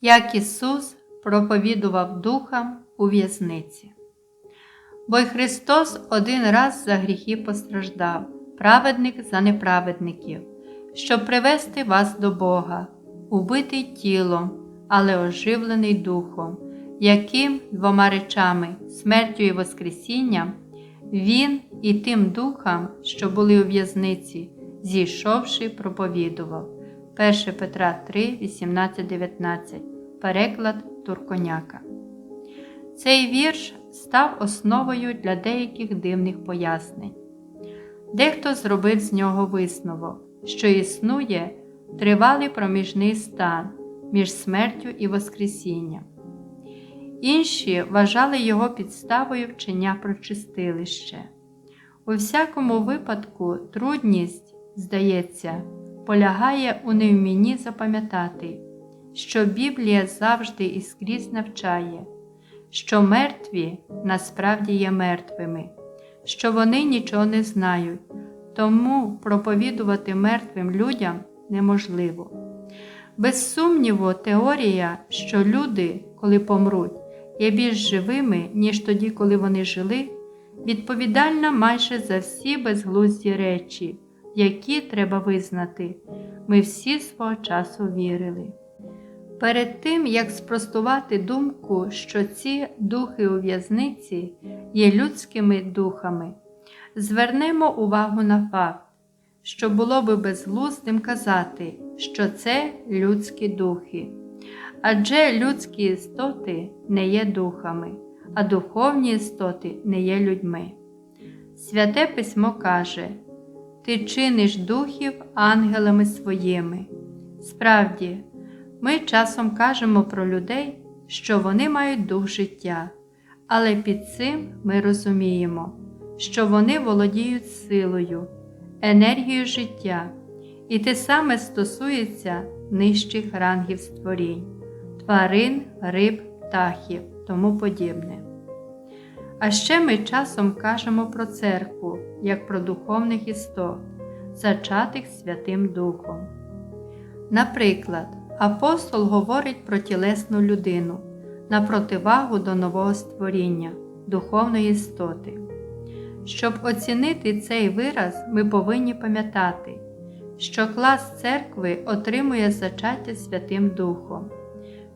як Ісус проповідував духам у в'язниці. Бо й Христос один раз за гріхи постраждав, праведник за неправедників, щоб привести вас до Бога, убитий тілом, але оживлений духом, яким двома речами, смертю і Воскресінням, Він і тим духам, що були у в'язниці, зійшовши, проповідував. 1 Петра 3, 18, 19, переклад Турконяка. Цей вірш став основою для деяких дивних пояснень. Дехто зробив з нього висновок, що існує тривалий проміжний стан між смертю і Воскресінням. Інші вважали його підставою вчення про чистилище. У всякому випадку, трудність, здається, полягає у невмінні запам'ятати, що Біблія завжди і скрізь навчає, що мертві насправді є мертвими, що вони нічого не знають, тому проповідувати мертвим людям неможливо. Без сумніву, теорія, що люди, коли помруть, є більш живими, ніж тоді, коли вони жили, відповідальна майже за всі безглузді речі, які треба визнати, ми всі свого часу вірили. Перед тим, як спростувати думку, що ці духи у в'язниці є людськими духами, звернемо увагу на факт, що було би безглуздим казати, що це людські духи. Адже людські істоти не є духами, а духовні істоти не є людьми. Святе письмо каже: Ти чиниш духів ангелами своїми. Справді, ми часом кажемо про людей, що вони мають дух життя, але під цим ми розуміємо, що вони володіють силою, енергією життя, і те саме стосується нижчих рангів створінь, тварин, риб, птахів, тому подібне. А ще ми часом кажемо про церкву як про духовних істот, зачатих Святим Духом. Наприклад, апостол говорить про тілесну людину на противагу до нового створіння, духовної істоти. Щоб оцінити цей вираз, ми повинні пам'ятати, що клас церкви отримує зачаття Святим Духом,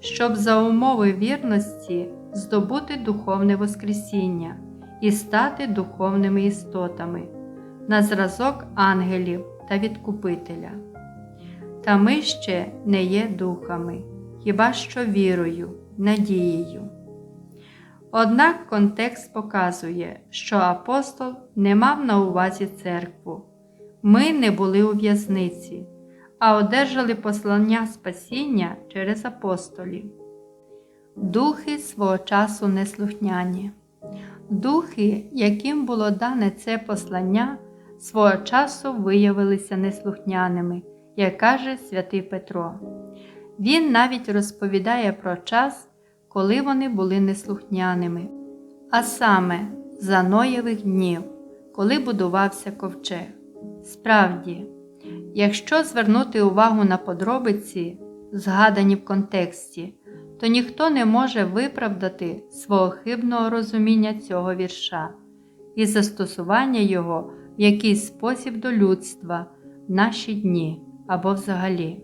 щоб за умови вірності здобути духовне Воскресіння і стати духовними істотами на зразок ангелів та відкупителя. Та ми ще не є духами, хіба що вірою, надією. Однак контекст показує, що апостол не мав на увазі церкву. Ми не були у в'язниці, а одержали послання спасіння через апостолів. Духи свого часу неслухняні. Духи, яким було дане це послання, свого часу виявилися неслухняними, як каже святий Петро. Він навіть розповідає про час, коли вони були неслухняними, а саме за Ноєвих днів, коли будувався ковчег. Справді, якщо звернути увагу на подробиці, згадані в контексті, то ніхто не може виправдати свого хибного розуміння цього вірша і застосування його в якийсь спосіб до людства в наші дні або взагалі.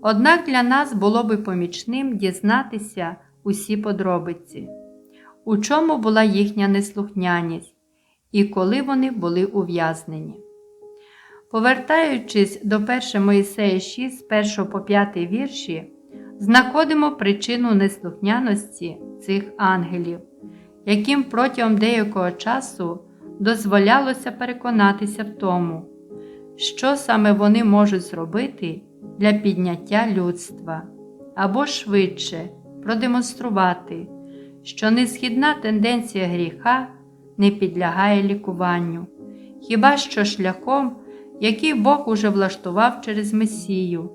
Однак для нас було би помічним дізнатися усі подробиці, у чому була їхня неслухняність і коли вони були ув'язнені. Повертаючись до 1 Моїсея 6, з 1 по 5 вірші, знаходимо причину неслухняності цих ангелів, яким протягом деякого часу дозволялося переконатися в тому, що саме вони можуть зробити для підняття людства, або швидше продемонструвати, що несхідна тенденція гріха не підлягає лікуванню, хіба що шляхом, який Бог уже влаштував через Месію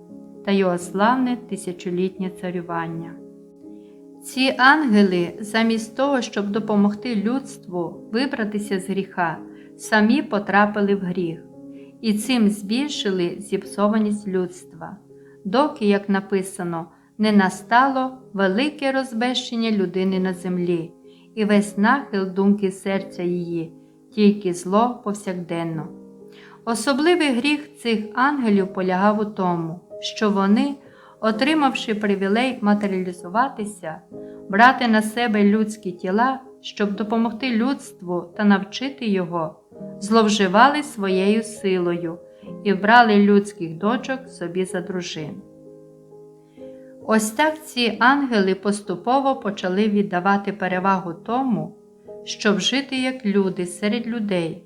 та його славне тисячолітнє царювання. Ці ангели, замість того, щоб допомогти людству вибратися з гріха, самі потрапили в гріх і цим збільшили зіпсованість людства, доки, як написано, не настало велике розбещення людини на землі, і весь нахил думки серця її, тільки зло повсякденно. Особливий гріх цих ангелів полягав у тому, що вони, отримавши привілей матеріалізуватися, брати на себе людські тіла, щоб допомогти людству та навчити його, зловживали своєю силою і брали людських дочок собі за дружин. Ось так ці ангели поступово почали віддавати перевагу тому, щоб жити як люди серед людей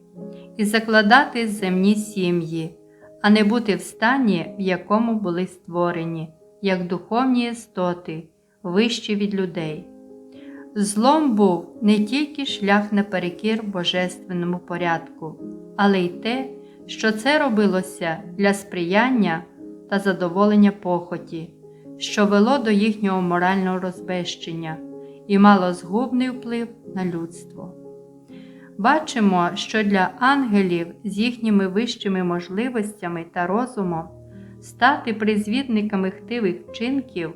і закладати земні сім'ї, а не бути в стані, в якому були створені, як духовні істоти, вищі від людей. Злом був не тільки шлях наперекір божественному порядку, але й те, що це робилося для сприяння та задоволення похоті, що вело до їхнього морального розбещення і мало згубний вплив на людство. Бачимо, що для ангелів з їхніми вищими можливостями та розумом стати призвідниками хтивих вчинків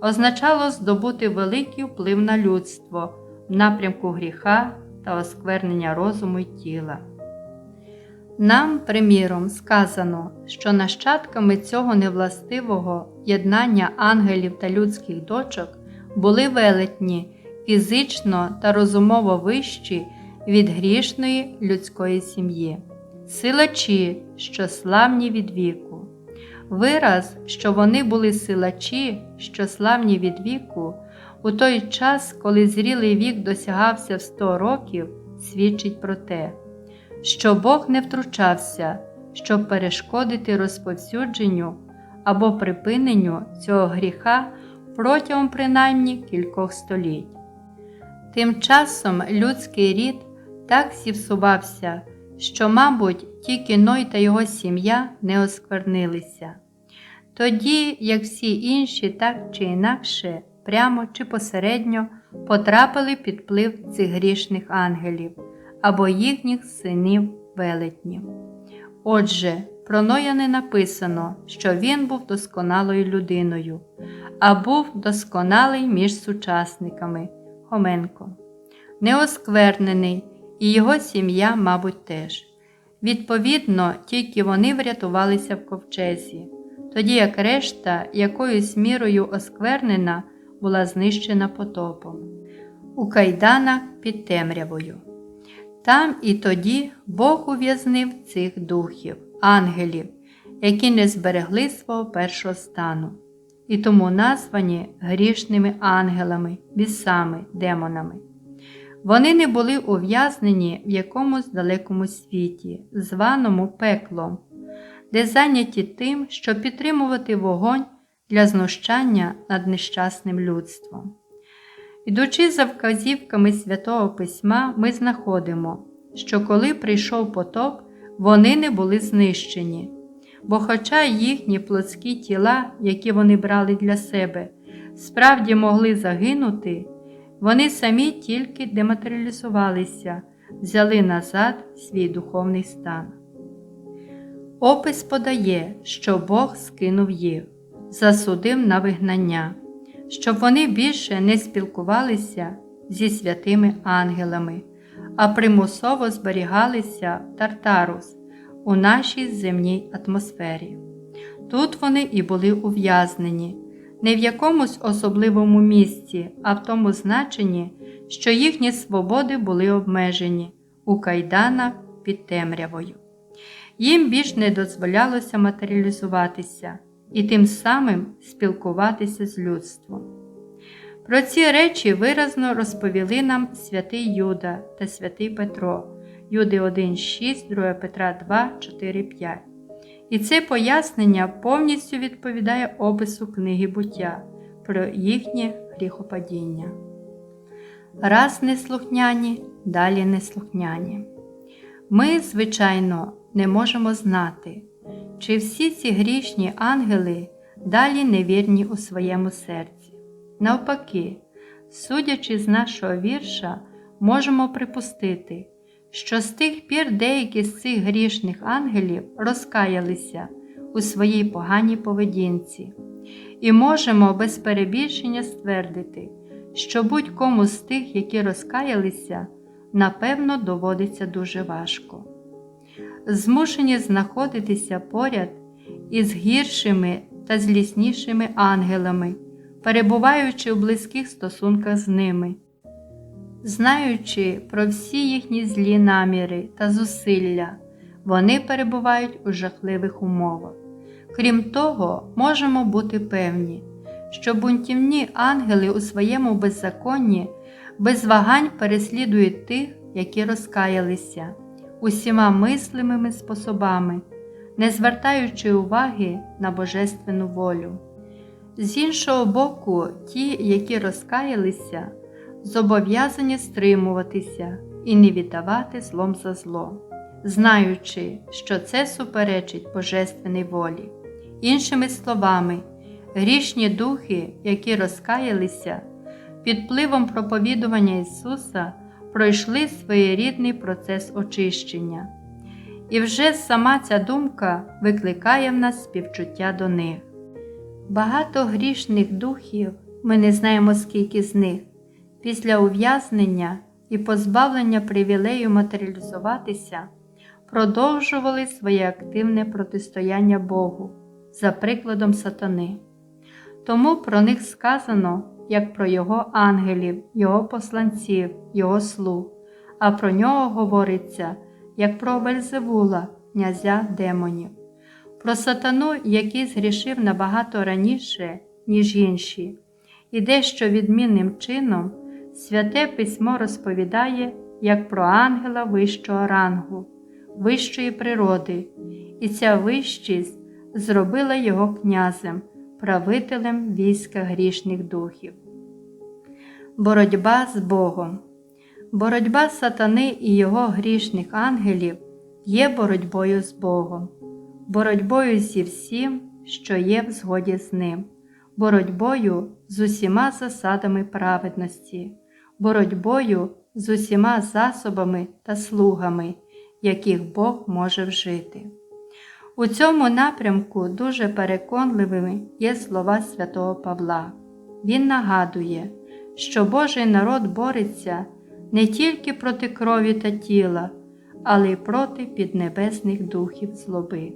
означало здобути великий вплив на людство в напрямку гріха та осквернення розуму й тіла. Нам, приміром, сказано, що нащадками цього невластивого єднання ангелів та людських дочок були велетні, фізично та розумово вищі від грішної людської сім'ї, силачі, що славні від віку. Вираз, що вони були силачі, що славні від віку, у той час, коли зрілий вік досягався в 100 років, свідчить про те, що Бог не втручався, щоб перешкодити розповсюдженню або припиненню цього гріха протягом принаймні кількох століть. Тим часом людський рід так зіпсувався, що, мабуть, тільки Ной та його сім'я не осквернилися. Тоді, як всі інші, так чи інакше, прямо чи посередньо потрапили під вплив цих грішних ангелів або їхніх синів велетнів. Отже, про Ноя не написано, що він був досконалою людиною, а був досконалий між сучасниками Хоменко, неосквернений, і його сім'я, мабуть, теж. Відповідно, тільки вони врятувалися в ковчезі, тоді як решта якоюсь мірою осквернена була знищена потопом, у кайданах під темрявою. Там і тоді Бог ув'язнив цих духів, ангелів, які не зберегли свого першого стану, і тому названі грішними ангелами, бісами, демонами. Вони не були ув'язнені в якомусь далекому світі, званому пеклом, де зайняті тим, щоб підтримувати вогонь для знущання над нещасним людством. Ідучи за вказівками Святого Письма, ми знаходимо, що коли прийшов потоп, вони не були знищені, бо, хоча їхні плотські тіла, які вони брали для себе, справді могли загинути, вони самі тільки дематеріалізувалися, взяли назад свій духовний стан. Опис подає, що Бог скинув їх, засудив на вигнання, щоб вони більше не спілкувалися зі святими ангелами, а примусово зберігалися в Тартарус у нашій земній атмосфері. Тут вони і були ув'язнені, не в якомусь особливому місці, а в тому значенні, що їхні свободи були обмежені у кайданах під темрявою. Їм більш не дозволялося матеріалізуватися і тим самим спілкуватися з людством. Про ці речі виразно розповіли нам святий Юда та святий Петро, Юди 1,6, 2 Петра 2, 4, 5. І це пояснення повністю відповідає опису книги буття про їхнє гріхопадіння. Раз неслухняні, далі неслухняні. Ми, звичайно, не можемо знати, чи всі ці грішні ангели далі невірні у своєму серці. Навпаки, судячи з нашого вірша, можемо припустити, що з тих пір деякі з цих грішних ангелів розкаялися у своїй поганій поведінці, і можемо без перебільшення ствердити, що будь-кому з тих, які розкаялися, напевно, доводиться дуже важко. Змушені знаходитися поряд із гіршими та зліснішими ангелами, перебуваючи у близьких стосунках з ними, знаючи про всі їхні злі наміри та зусилля, вони перебувають у жахливих умовах. Крім того, можемо бути певні, що бунтівні ангели у своєму беззаконні без вагань переслідують тих, які розкаялися, усіма мислимими способами, не звертаючи уваги на божественну волю. З іншого боку, ті, які розкаялися, зобов'язані стримуватися і не віддавати злом за зло, знаючи, що це суперечить божественній волі. Іншими словами, грішні духи, які розкаялися, під впливом проповідування Ісуса пройшли своєрідний процес очищення. І вже сама ця думка викликає в нас співчуття до них. Багато грішних духів, ми не знаємо скільки з них, після ув'язнення і позбавлення привілею матеріалізуватися, продовжували своє активне протистояння Богу за прикладом сатани. Тому про них сказано, як про Його ангелів, Його посланців, Його слуг, а про нього говориться, як про Вельзевула, князя демонів, про сатану, який згрішив набагато раніше, ніж інші, і дещо відмінним чином святе письмо розповідає як про ангела вищого рангу, вищої природи, і ця вищість зробила його князем, правителем війська грішних духів. Боротьба з Богом. Боротьба сатани і його грішних ангелів є боротьбою з Богом, боротьбою зі всім, що є в згоді з ним, боротьбою з усіма засадами праведності, боротьбою з усіма засобами та слугами, яких Бог може вжити. У цьому напрямку дуже переконливими є слова святого Павла. Він нагадує, що Божий народ бореться не тільки проти крові та тіла, але й проти піднебесних духів злоби.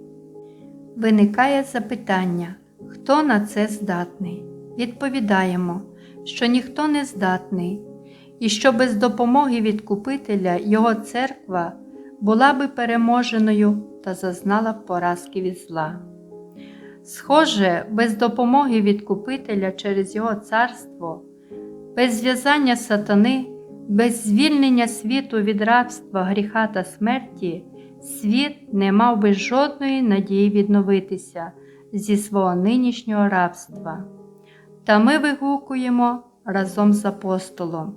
Виникає запитання, хто на це здатний? Відповідаємо, що ніхто не здатний, і що без допомоги відкупителя його церква була би переможеною та зазнала б поразки від зла. Схоже, без допомоги відкупителя через його царство, без зв'язання сатани, без звільнення світу від рабства, гріха та смерті, світ не мав би жодної надії відновитися зі свого нинішнього рабства. Та ми вигукуємо разом з апостолом: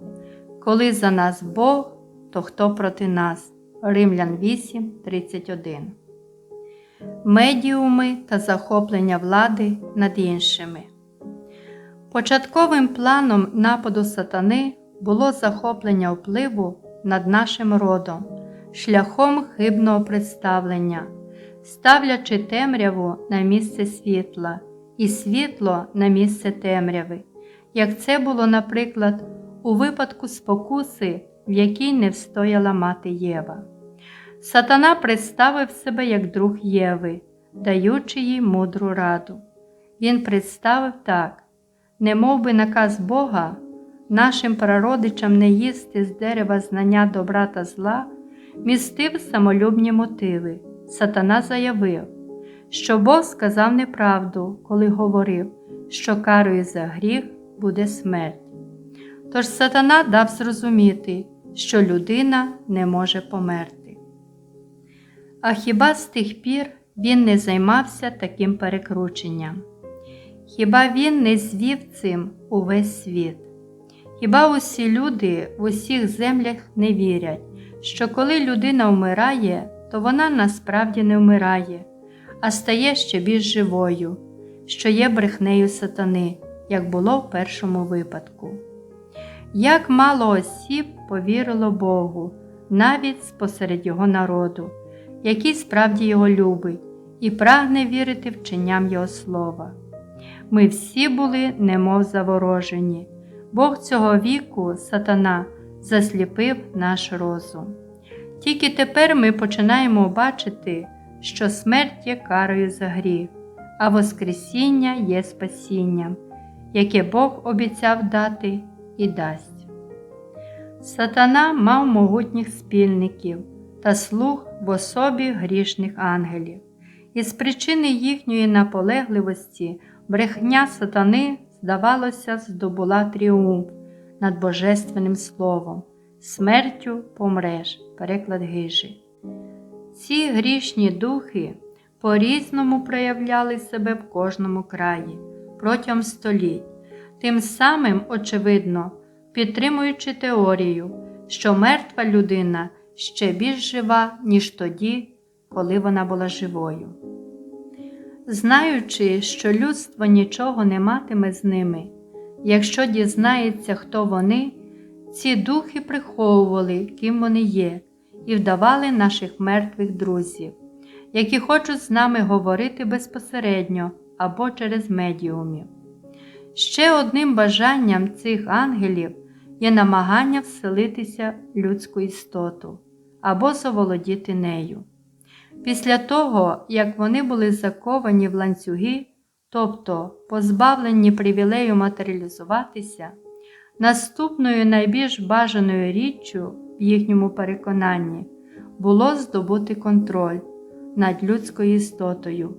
коли за нас Бог, то хто проти нас? Римлян 8, 31. Медіуми та захоплення влади над іншими. Початковим планом нападу сатани було захоплення впливу над нашим родом, шляхом хибного представлення, ставлячи темряву на місце світла і світло на місце темряви, як це було, наприклад, у випадку спокуси в якій не встояла мати Єва. Сатана представив себе як друг Єви, даючи їй мудру раду. Він представив так: не мов би наказ Бога, нашим прародичам не їсти з дерева знання добра та зла, містив самолюбні мотиви. Сатана заявив, що Бог сказав неправду, коли говорив, що карою за гріх буде смерть. Тож сатана дав зрозуміти, що людина не може померти. А хіба з тих пір він не займався таким перекрученням? Хіба він не звів цим увесь світ? Хіба усі люди в усіх землях не вірять, що коли людина вмирає, то вона насправді не вмирає, а стає ще більш живою, що є брехнею сатани, як було в першому випадку? Як мало осіб повірило Богу, навіть спосеред Його народу, який справді його любить і прагне вірити вченням Його слова. Ми всі були немов заворожені. Бог цього віку, сатана, засліпив наш розум. Тільки тепер ми починаємо бачити, що смерть є карою за гріх, а Воскресіння є спасінням, яке Бог обіцяв дати і дасть. Сатана мав могутніх спільників та слуг в особі грішних ангелів, і з причини їхньої наполегливості брехня сатани, здавалося, здобула тріумф над Божественним Словом, смертю помреш, переклад Гижі. Ці грішні духи по-різному проявляли себе в кожному краї протягом століть, тим самим, очевидно, підтримуючи теорію, що мертва людина ще більш жива, ніж тоді, коли вона була живою. Знаючи, що людство нічого не матиме з ними, якщо дізнається, хто вони, ці духи приховували, ким вони є, і вдавали наших мертвих друзів, які хочуть з нами говорити безпосередньо або через медіумів. Ще одним бажанням цих ангелів є намагання вселитися в людську істоту або заволодіти нею. Після того, як вони були заковані в ланцюги, тобто позбавлені привілею матеріалізуватися, наступною найбільш бажаною річчю в їхньому переконанні було здобути контроль над людською істотою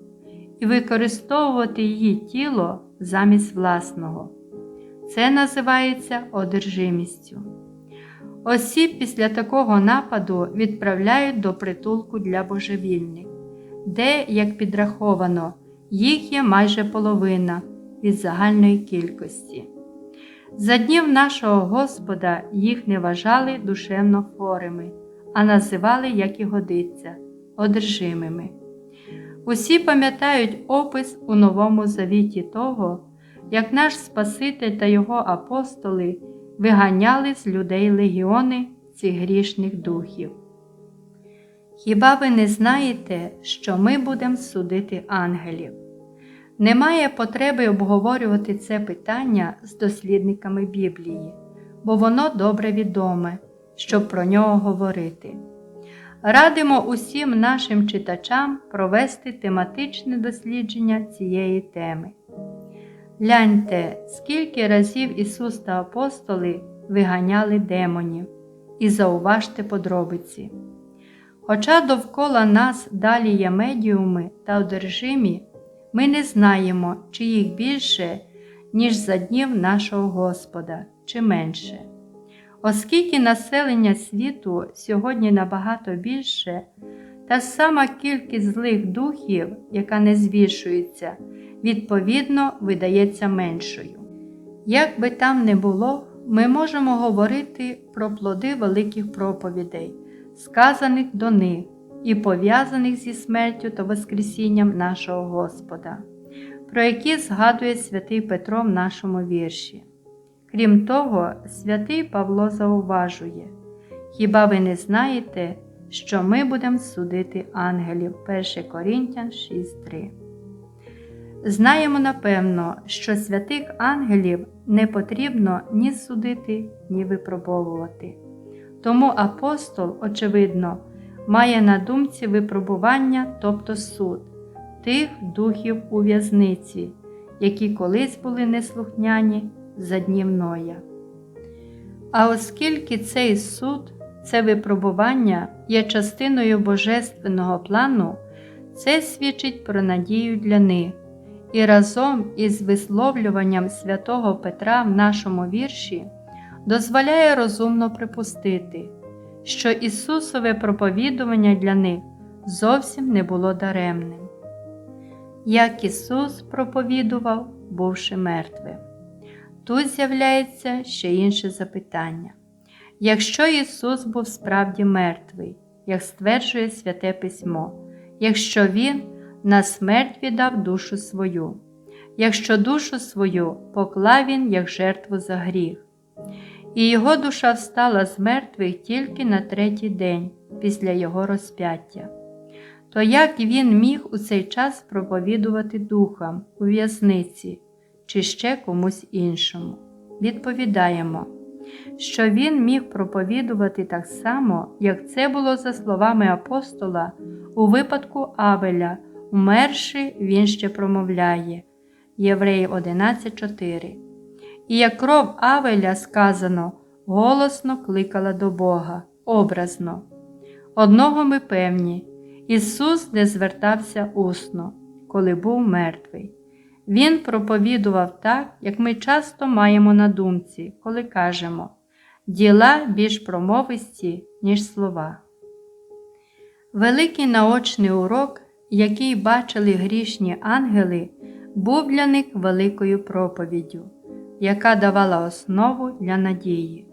і використовувати її тіло замість власного. Це називається одержимістю. Осіб після такого нападу відправляють до притулку для божевільних, де, як підраховано, їх є майже половина від загальної кількості. За днів нашого Господа їх не вважали душевно хворими, а називали, як і годиться, одержимими. Усі пам'ятають опис у Новому Завіті того, як наш Спаситель та його апостоли виганяли з людей легіони цих грішних духів. Хіба ви не знаєте, що ми будемо судити ангелів? Немає потреби обговорювати це питання з дослідниками Біблії, бо воно добре відоме, щоб про нього говорити. Радимо усім нашим читачам провести тематичне дослідження цієї теми. Гляньте, скільки разів Ісус та апостоли виганяли демонів, і зауважте подробиці. Хоча довкола нас далі є медіуми та одержимі, ми не знаємо, чи їх більше, ніж за днів нашого Господа, чи менше. Оскільки населення світу сьогодні набагато більше, та сама кількість злих духів, яка не збільшується, відповідно видається меншою. Як би там не було, ми можемо говорити про плоди великих проповідей, сказаних до них і пов'язаних зі смертю та Воскресінням нашого Господа, про які згадує святий Петро в нашому вірші. Крім того, святий Павло зауважує, хіба ви не знаєте, що ми будемо судити ангелів 1 Корінтян 6.3. Знаємо напевно, що святих ангелів не потрібно ні судити, ні випробовувати. Тому апостол, очевидно, має на думці випробування, тобто суд, тих духів у в'язниці, які колись були неслухняні за. А оскільки цей суд, це випробування є частиною божественного плану, це свідчить про надію для них. І разом із висловлюванням святого Петра в нашому вірші дозволяє розумно припустити, що Ісусове проповідування для них зовсім не було даремним. Як Ісус проповідував, бувши мертвим. Тут з'являється ще інше запитання. Якщо Ісус був справді мертвий, як стверджує Святе Письмо, якщо Він на смерть віддав душу свою, якщо душу свою поклав він як жертву за гріх, і його душа встала з мертвих тільки на третій день після його розп'яття, то як він міг у цей час проповідувати духам у в'язниці чи ще комусь іншому? Відповідаємо, що він міг проповідувати так само, як це було за словами апостола у випадку Авеля, умерши, він ще промовляє. Євреї 11.4. І як кров Авеля сказано, голосно кликала до Бога, образно. Одного ми певні, Ісус не звертався усно, коли був мертвий. Він проповідував так, як ми часто маємо на думці, коли кажемо діла більш промовисті, ніж слова. Великий наочний урок, який бачили грішні ангели, був для них великою проповіддю, яка давала основу для надії.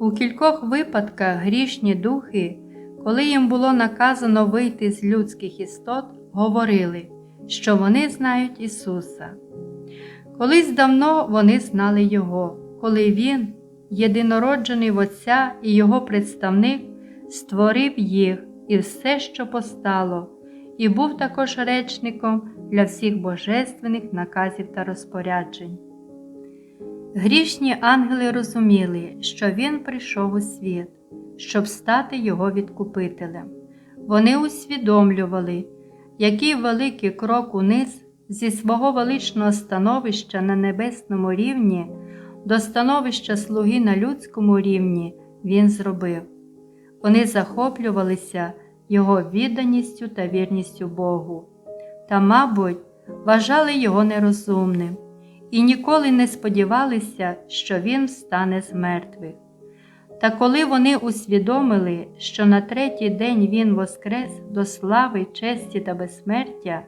У кількох випадках грішні духи, коли їм було наказано вийти з людських істот, говорили, що вони знають Ісуса. Колись давно вони знали Його, коли Він, єдинороджений в Отця і Його представник, створив їх і все, що постало, і був також речником для всіх божественних наказів та розпоряджень. Грішні ангели розуміли, що Він прийшов у світ, щоб стати Його відкупителем. Вони усвідомлювали, який великий крок униз зі свого величного становища на небесному рівні до становища слуги на людському рівні Він зробив. Вони захоплювалися Його відданістю та вірністю Богу, та, мабуть, вважали його нерозумним і ніколи не сподівалися, що він встане з мертвих. Та коли вони усвідомили, що на третій день він воскрес до слави, честі та безсмертя,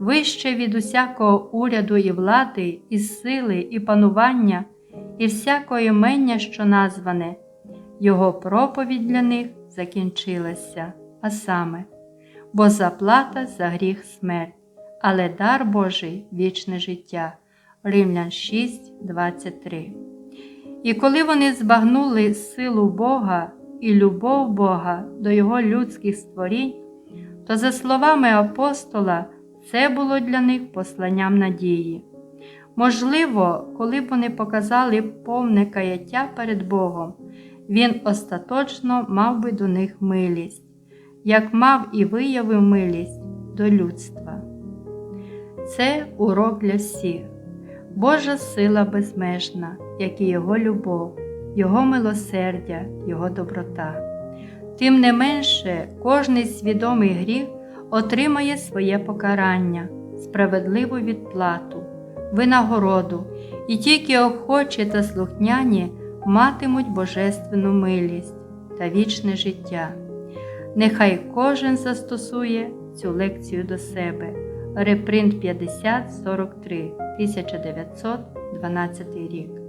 вище від усякого уряду і влади, і сили, і панування, і всякого імення, що назване, його проповідь для них закінчилася, а саме, бо заплата за гріх смерть, але дар Божий вічне життя. Римлян 6, 23. І коли вони збагнули силу Бога і любов Бога до Його людських створінь, то, за словами апостола, це було для них посланням надії. Можливо, коли б вони показали повне каяття перед Богом, Він остаточно мав би до них милість, як мав і виявив милість до людства. Це урок для всіх. Божа сила безмежна, як і Його любов, Його милосердя, Його доброта. Тим не менше, кожний свідомий гріх отримає своє покарання, справедливу відплату, винагороду, і тільки охочі та слухняні матимуть божественну милість та вічне життя. Нехай кожен застосує цю лекцію до себе. Репринт 5043 1912 рік.